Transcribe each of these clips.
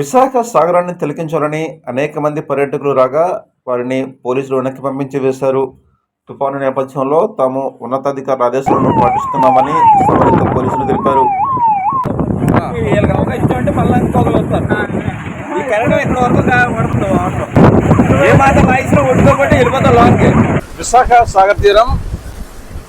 విశాఖ సాగరాన్ని తిలకించాలని అనేక మంది పర్యాటకులు రాగా వారిని పోలీసులు వెనక్కి పంపించి వేశారు. తుఫాను నేపథ్యంలో తాము ఉన్నతాధికారుల ఆదేశాలను పాటిస్తున్నామని సంబంధిత పోలీసులు తెలిపారు. విశాఖ సాగర్ తీరం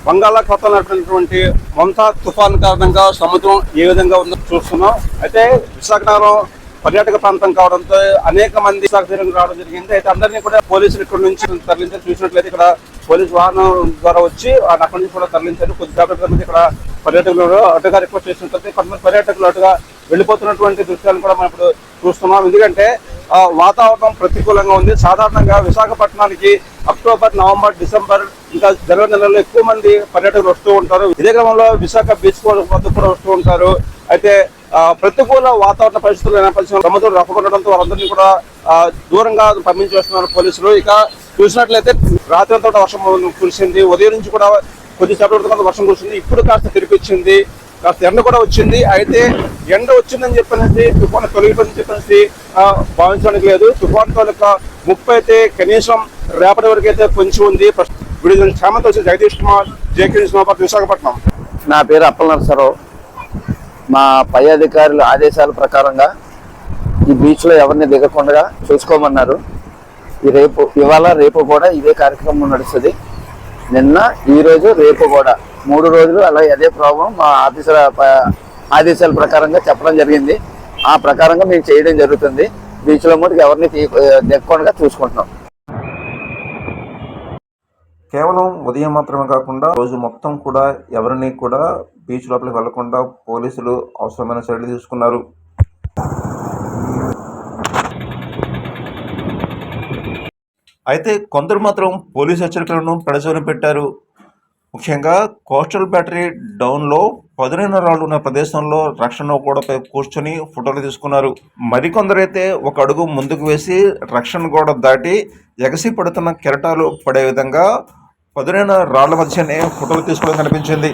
బంగాళాఖాతంలో ఉన్నటువంటి మమతా తుఫాన్ కారణంగా సముద్రం ఏ విధంగా ఉందో చూస్తున్నాం. అయితే విశాఖ నగరం పర్యాటక ప్రాంతం కావడంతో అనేక మంది విశాఖ రావడం జరిగింది. అయితే అందరినీ కూడా పోలీసులు ఇక్కడ నుంచి తరలించారు. చూసినట్లయితే ఇక్కడ పోలీస్ వాహనం ద్వారా వచ్చి అక్కడి నుంచి కూడా తరలించారు. కొద్ది జాగ్రత్తగా మంది ఇక్కడ పర్యాటకులు అటుగా రిక్వెస్ట్ చేసినట్లయితే కొంతమంది పర్యాటకులు అటుగా వెళ్ళిపోతున్నటువంటి దృశ్యాలను కూడా మనం ఇప్పుడు చూస్తున్నాం. ఎందుకంటే ఆ, వాతావరణం ప్రతికూలంగా ఉంది. సాధారణంగా విశాఖపట్నానికి అక్టోబర్ నవంబర్ డిసెంబర్ ఇంకా జనవరి నెలలో ఎక్కువ మంది పర్యాటకులు వస్తూ ఉంటారు. ఇదే క్రమంలో విశాఖ బీచ్ వద్ద కూడా వస్తూ ఉంటారు. అయితే ప్రతికూల వాతావరణ పరిస్థితుల నేపథ్యంలో సముద్రం రప్పకొనడంతో వారందరినీ కూడా దూరంగా పంపించి వస్తున్నారు పోలీసులు. ఇక చూసినట్లయితే రాత్రి అంతా వర్షం కురిసింది. ఉదయం నుంచి కూడా కొద్దిసేపటి తర్వాత వర్షం కురిసింది. ఇప్పుడు కాస్త తెరిపించింది కాస్త ఎండ కూడా వచ్చింది. అయితే ఎండ వచ్చిందని చెప్పనేసి తుఫాను తొలగిపోయిందని చెప్పనేసి భావించడానికి లేదు. తుఫాన్ తాలూకా ముప్పు అయితే కనీసం రేపటి వరకు అయితే కొంచెం ఉంది. విడుదల క్షేమంతో వచ్చి జగదీష్ కుమార్ జేకే విశాఖపట్నం. నా పేరు అప్పల నరసరావు మా పై అధికారుల ఆదేశాల ప్రకారంగా ఈ బీచ్లో ఎవరిని దిగకుండా చూసుకోమన్నారు. ఈ రేపు ఇవాళ రేపు కూడా ఇదే కార్యక్రమం నడుస్తుంది. నిన్న ఈ రోజు రేపు కూడా. మూడు రోజులు అలా అదే ప్రాబ్లం మా ఆఫీసర్ ఆదేశాల ప్రకారంగా చెప్పడం జరిగింది. ఆ ప్రకారంగా మేము చేయడం జరుగుతుంది. బీచ్లో మటుకు ఎవరిని తీ దిగకుండా చూసుకుంటున్నాం. కేవలం ఉదయం మాత్రమే కాకుండా రోజు మొత్తం కూడా ఎవరిని కూడా బీచ్ లోపలికి వెళ్ళకుండా పోలీసులు అవసరమైన చర్యలు తీసుకున్నారు. అయితే కొందరు మాత్రం పోలీసు హెచ్చరికలను పెడచవని పెట్టారు. ముఖ్యంగా కోస్టల్ బ్యాటరీ డౌన్లో పదునైన రాళ్ళు ఉన్న ప్రదేశంలో రక్షణ గోడపై కూర్చొని ఫోటోలు తీసుకున్నారు. మరికొందరైతే ఒక అడుగు ముందుకు వేసి రక్షణ గోడ దాటి ఎగసి పడుతున్న కెరటాలు పడే విధంగా పదునైన రాళ్ళ మధ్యనే ఫోటోలు తీసుకోవడం కనిపించింది.